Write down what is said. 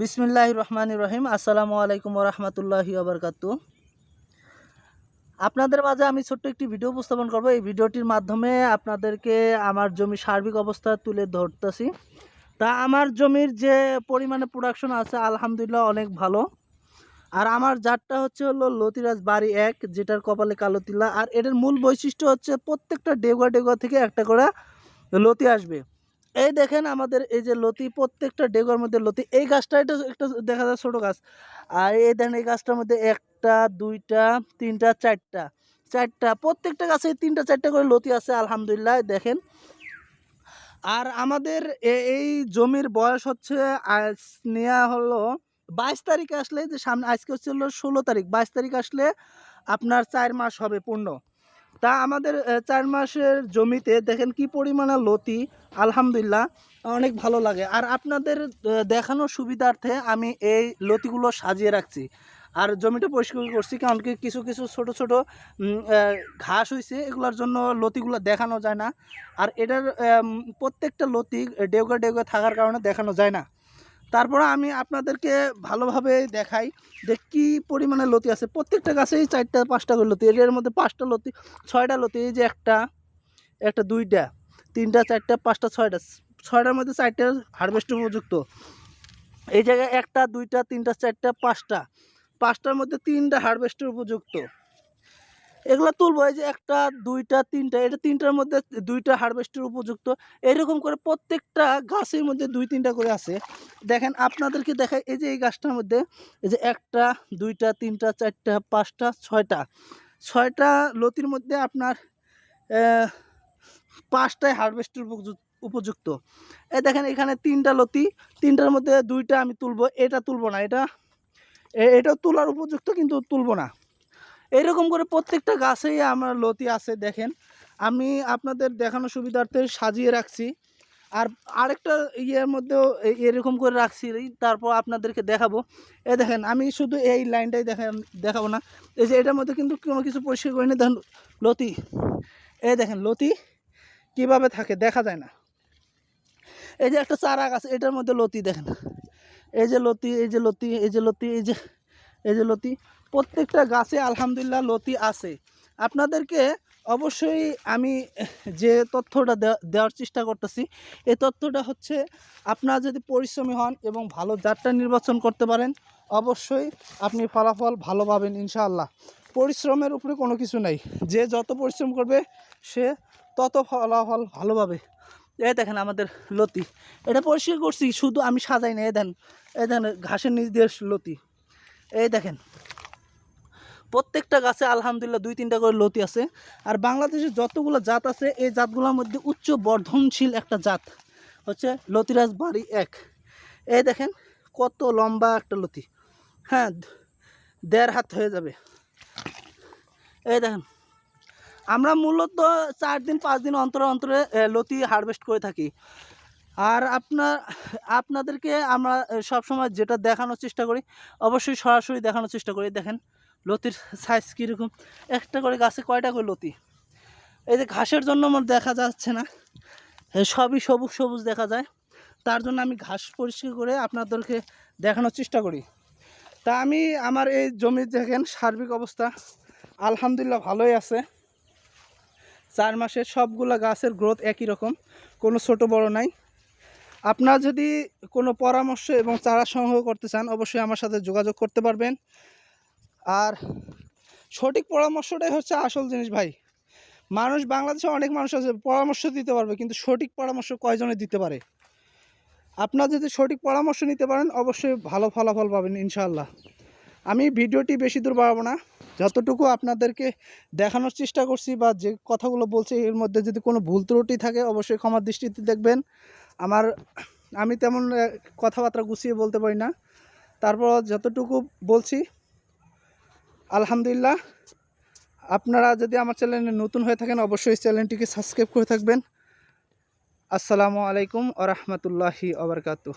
বিসমিল্লাহ রহমান রহিম। আসসালামু আলাইকুম রহমতুল্লাহি আবরকাত আপনাদের মাঝে আমি ছোট্ট একটি ভিডিও উপস্থাপন করব। এই ভিডিওটির মাধ্যমে আপনাদেরকে আমার জমির সার্বিক অবস্থা তুলে ধরতেছি। তা আমার জমির যে পরিমাণে প্রোডাকশন আছে, আলহামদুলিল্লাহ অনেক ভালো। আর আমার জাতটা হচ্ছে হলো লতিরাজ বাড়ি এক, যেটার কপালে কালো তিলা আর এটার মূল বৈশিষ্ট্য হচ্ছে প্রত্যেকটা ডেগুয়া ডেগুয়া থেকে একটা করে লতি আসবে। এই দেখেন আমাদের এই যে লতি, প্রত্যেকটা ডেগোর মধ্যে লতি। এই গাছটা এটা একটা দেখা যায় ছোটো গাছ। আর এই দেখেন এই গাছটার মধ্যে একটা, দুইটা, তিনটা, চারটা চারটা, প্রত্যেকটা গাছে তিনটা, চারটা করে লতি আছে, আলহামদুলিল্লাহ, দেখেন। আর আমাদের এই জমির বয়স হচ্ছে নেওয়া হলো বাইশ তারিখ আসলে, যে সামনে, আজকে হচ্ছে হলো ষোলো তারিখ। বাইশ তারিখ আসলে আপনার চার মাস হবে পূর্ণ। তা আমাদের চার মাসের জমিতে দেখেন কি পরিমাণে লতি, আলহামদুলিল্লাহ, অনেক ভালো লাগে। আর আপনাদের দেখানোর সুবিধার্থে আমি এই লতিগুলো সাজিয়ে রাখছি। আর জমিটা পরিষ্কার করছি, কারণ কি কিছু কিছু ছোট ছোট ঘাস হয়েছে এগুলোর জন্য লতিগুলো দেখানো যায় না। আর এটার প্রত্যেকটা লতি ডেউকা ডেউকা থাকার কারণে দেখানো যায় না। তারপরে আমি আপনাদেরকে ভালোভাবে দেখাই যে কী পরিমাণে লতি আছে। প্রত্যেকটা গাছেই চারটা, পাঁচটা করে লতি। এর মধ্যে পাঁচটা লতি, ছয়টা লতি, এই যে একটা একটা, দুইটা, তিনটা, চারটা, পাঁচটা, ছয়টা, ছয়টার মধ্যে চারটা হারভেস্ট উপযুক্ত। এই জায়গায় একটা, দুইটা, তিনটা, চারটা, পাঁচটা, পাঁচটার মধ্যে তিনটা হারভেস্টের উপযুক্ত। এগুলো তুলবো, এই যে একটা, দুইটা, তিনটা, এটা তিনটার মধ্যে দুইটা হারভেস্টের উপযুক্ত। এরকম করে প্রত্যেকটা গাছের মধ্যে দুই, তিনটা করে আছে। দেখেন, আপনাদেরকে দেখাই, এই যে এই গাছটার মধ্যে, এই যে একটা, দুইটা, তিনটা, চারটা, পাঁচটা, ছয়টা। ছয়টা লতির মধ্যে আপনার পাঁচটায় হারভেস্টের উপযুক্ত উপযুক্ত। এই দেখেন, এখানে তিনটা লতি, তিনটার মধ্যে দুইটা আমি তুলবো, এটা তুলবো না, এটা, এ- এটাও তোলার উপযুক্ত, কিন্তু তুলবো না। এইরকম করে প্রত্যেকটা গাছেই আমার লতি আছে, দেখেন। আমি আপনাদের দেখানোর সুবিধার্থে সাজিয়ে রাখছি। আর আরেকটা ইয়ের মধ্যেও এরকম করে রাখছি তারপর আপনাদেরকে দেখাবো। এ দেখেন, আমি শুধু এই লাইনটাই দেখা, দেখাবো না। এই যে এটার মধ্যে কিন্তু কোনো কিছু পরিষ্কার করিনি। দেখেন, লতি। এ দেখেন, লতি কীভাবে থাকে দেখা যায় না। এই যে একটা চারা গাছ, এটার মধ্যে লতি দেখেন। এই যে লতি, এই যে লতি, এই যে লতি, এই যে এই যে লতি। প্রত্যেকটা গাছে আলহামদুলিল্লাহ লতি আছে। আপনাদেরকে অবশ্যই আমি যে তথ্যটা দেওয়া- দেওয়ার চেষ্টা করতেছি, এই তথ্যটা হচ্ছে আপনারা যদি পরিশ্রমী হন এবং ভালো জাতটা নির্বাচন করতে পারেন, অবশ্যই আপনি ফলাফল ভালো পাবেন ইনশাআল্লাহ। পরিশ্রমের উপরে কোনো কিছু নাই। যে যত পরিশ্রম করবে, সে তত ফলাফল ভালো পাবে। এই দেখেন আমাদের লতি। এটা পরিষ্কার করছি, শুধু আমি সাজাই না এ দেন এ দেন ঘাসের নিচ দিয়ে লতি। এই দেখেন প্রত্যেকটা গাছে আলহামদুলিল্লাহ দুই তিনটা করে লতি আছে। আর বাংলাদেশের যতগুলো জাত আছে, এই জাতগুলোর মধ্যে উচ্চ বর্ধনশীল একটা জাত হচ্ছে লতিরাজ বাড়ি এক। এই দেখেন কত লম্বা একটা লতি। হ্যাঁ দেড় হাত হয়ে যাবে। এই দেখেন, আমরা মূলত চার দিন, পাঁচ দিন অন্তরে অন্তরে লতি হারভেস্ট করে থাকি। আর আপনার, আপনাদেরকে আমরা সব সময় যেটা দেখানোর চেষ্টা করি, অবশ্যই সরাসরি দেখানোর চেষ্টা করি। দেখেন লতির সাইজ কীরকম? একটা করে গাছে কয়টা করে লতি? এই যে ঘাসের জন্য আমার দেখা যাচ্ছে না। সবই সবুজ সবুজ দেখা যায়। তার জন্য আমি ঘাস পরিষ্কার করে আপনাদেরকে দেখানোর চেষ্টা করি। তা আমি আমার এই জমির দেখেন, সার্বিক অবস্থা আলহামদুলিল্লাহ ভালোই আছে। চার মাসের সবগুলো গাছের গ্রোথ একই রকম, কোনো ছোট বড় নাই। আপনারা যদি কোনো পরামর্শ এবং চারা সংগ্রহ করতে চান, অবশ্যই আমার সাথে যোগাযোগ করতে পারবেন। আর সঠিক পরামর্শটাই হচ্ছে আসল জিনিস ভাই। মানুষ বাংলাদেশে অনেক মানুষ আছে, পরামর্শ দিতে পারবে, কিন্তু সঠিক পরামর্শ কয়জনে দিতে পারে? আপনার যদি সঠিক পরামর্শ নিতে পারেন, অবশ্যই ভালো ফলাফল পাবেন, ইনশাআল্লাহ। আমি ভিডিওটি বেশি দূর বাড়াবো না। যতটুকু আপনাদেরকে দেখানোর চেষ্টা করছি বা যে কথাগুলো বলছি, এর মধ্যে যদি কোনো ভুল ত্রুটি থাকে, অবশ্যই ক্ষমার দৃষ্টিতে দেখবেন। আমার, আমি তেমন কথাবার্তা গুছিয়ে বলতে পারি না। তারপর যতটুকু বলছি আলহামদুলিল্লাহ। আপনারা যদি আমার চ্যানেলে নতুন হয়ে থাকেন, অবশ্যই চ্যানেলটিকে সাবস্ক্রাইব করে থাকবেন। আসসালামু আলাইকুম আ রহমতুল্লাহি আবরকাতু